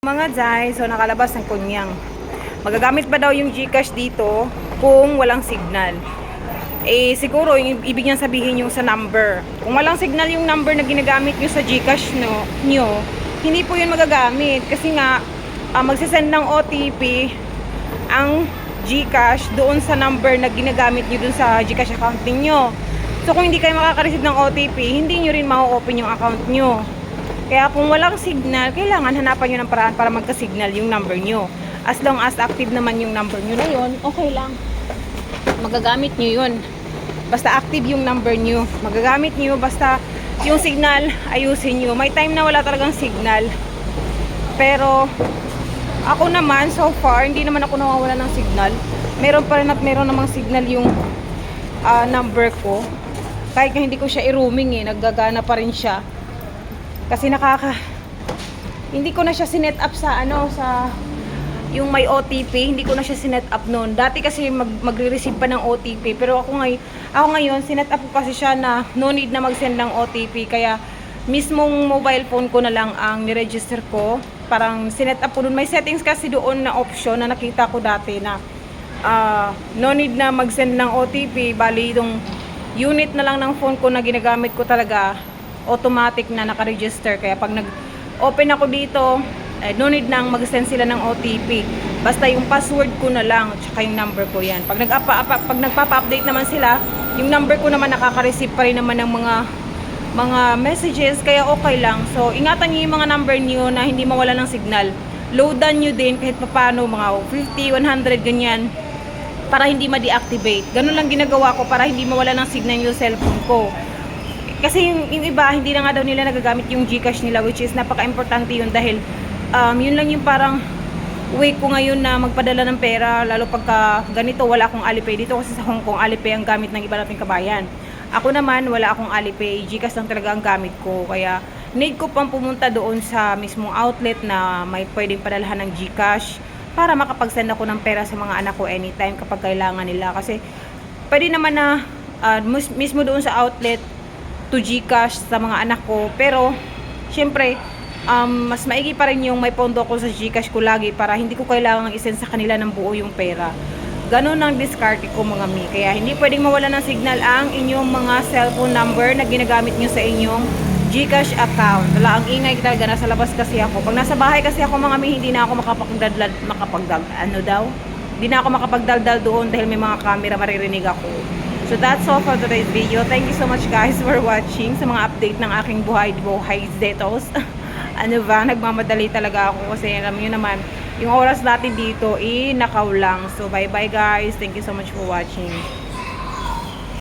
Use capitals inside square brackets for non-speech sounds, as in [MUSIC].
Mga Jai, so nakalabas ng kunyang. Magagamit ba daw yung Gcash dito kung walang signal? Eh, siguro, yung ibig niyang sabihin yung sa number. Kung walang signal yung number na ginagamit nyo sa Gcash no, nyo, hindi po yun magagamit. Kasi nga, ah, magsisend ng OTP ang Gcash doon sa number na ginagamit nyo doon sa Gcash account niyo. So, kung hindi kayo makaka-receive ng OTP, hindi nyo rin ma-open yung account nyo. Kaya kung walang signal, kailangan hanapan nyo ng paraan para magka-signal yung number nyo. As long as active naman yung number nyo na yun, okay lang. Magagamit nyo yun. Basta active yung number nyo. Magagamit nyo, basta yung signal, ayusin nyo. May time na wala talagang signal. Pero, ako naman, so far, hindi naman ako nawawala ng signal. Meron pa rin at meron namang signal yung ah, number ko. Kahit hindi ko siya i-roaming eh, naggagana pa rin siya. Kasi nakaka hindi ko na siya sinet up sa ano sa yung may OTP, hindi ko na siya sinet up noon. Dati kasi mag, magre-receive pa ng OTP, pero ako ngay ako ngayon sinet up ko kasi siya na no need na mag-send ng OTP kaya mismong mobile phone ko na lang ang ni-register ko. Parang sinet up ko doon. May settings kasi doon na option na nakita ko dati na ah, no need na mag-send ng OTP, bali itong unit na lang ng phone ko na ginagamit ko talaga automatic na nakaregister. Kaya pag nag-open ako dito eh, no need nang mag-send sila ng OTP basta yung password ko na lang tsaka yung number ko yan. Pag, nag pag nagpapa-update naman sila yung number ko naman nakaka-receive pa rin naman ng mga mga messages. Kaya okay lang. So ingatan niyo yung mga number niyo na hindi mawala ng signal. Loadan niyo din kahit paano mga 50, 100 ganyan para hindi ma-deactivate. Ganun lang ginagawa ko para hindi mawala ng signal yung cellphone ko. Kasi yung, yung iba, hindi na nga daw nila nagagamit yung Gcash nila which is napaka-importante yun dahil um, yun lang yung parang way ko ngayon na magpadala ng pera lalo pagka ganito wala akong Alipay. Dito kasi sa Hong Kong Alipay ang gamit ng iba nating kabayan. Ako naman wala akong Alipay, Gcash lang talaga ang gamit ko. Kaya need ko pang pumunta doon sa mismong outlet na may pwedeng padalhan ng Gcash para makapag-send ako ng pera sa mga anak ko anytime kapag kailangan nila. Kasi pwede naman na mus- mismo doon sa outlet to Gcash sa mga anak ko pero syempre um, mas maigi pa rin yung may pondo ko sa Gcash ko lagi para hindi ko kailangang isend sa kanila ng buo yung pera ganun ang discard ko mga mi kaya hindi pwedeng mawala ng signal ang inyong mga cellphone number na ginagamit nyo sa inyong Gcash account. Wala, ang ingay talaga. Nasa labas kasi ako. Pag nasa bahay kasi ako mga mi, hindi na ako makapagdadlad, makapagdag, ano daw? Hindi na ako makapagdaldal doon dahil may mga camera maririnig ako. So that's all for today's video. Thank you so much guys for watching sa mga update ng aking buhay buhay zetos. [LAUGHS] ano ba, nagmamadali talaga ako kasi alam niyo naman, yung oras natin dito, eh, nakaw lang. So bye bye guys. Thank you so much for watching.